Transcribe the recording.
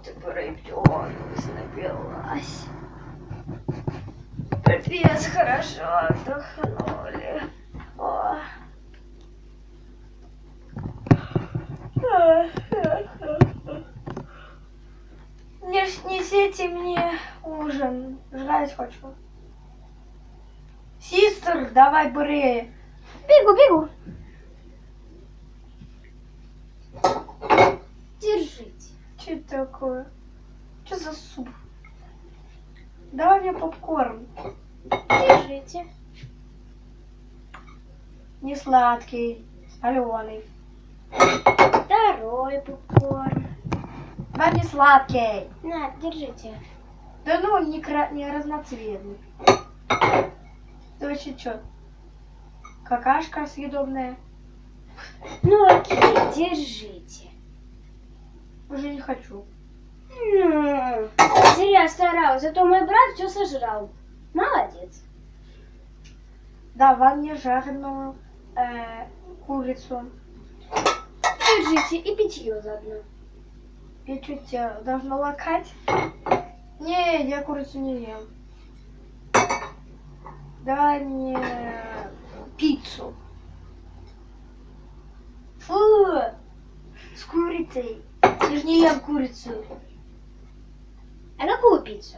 Вот и пройдённость напилась. Капец, хорошо отдохнули. О. Не несите мне ужин. Жрать хочу. Систер, давай быстрее. Бегу, бегу. Что это такое? Что за суп? Давай мне попкорн. Держите. Не сладкий, соленый. Второй попкорн. Давай не сладкий. На, держите. Да ну, не, кра... не разноцветный. Ты вообще что? Какашка съедобная? Ну окей, держите. Уже не хочу. Зря старалась, зато мой брат все сожрал. Молодец. Давай мне жареную э, курицу. Держите и питье заодно. Я что, тебя должна лакать? Не, я курицу не ем. Давай мне пиццу. Фу! С курицей. Я же не ем курицу. А какую пиццу?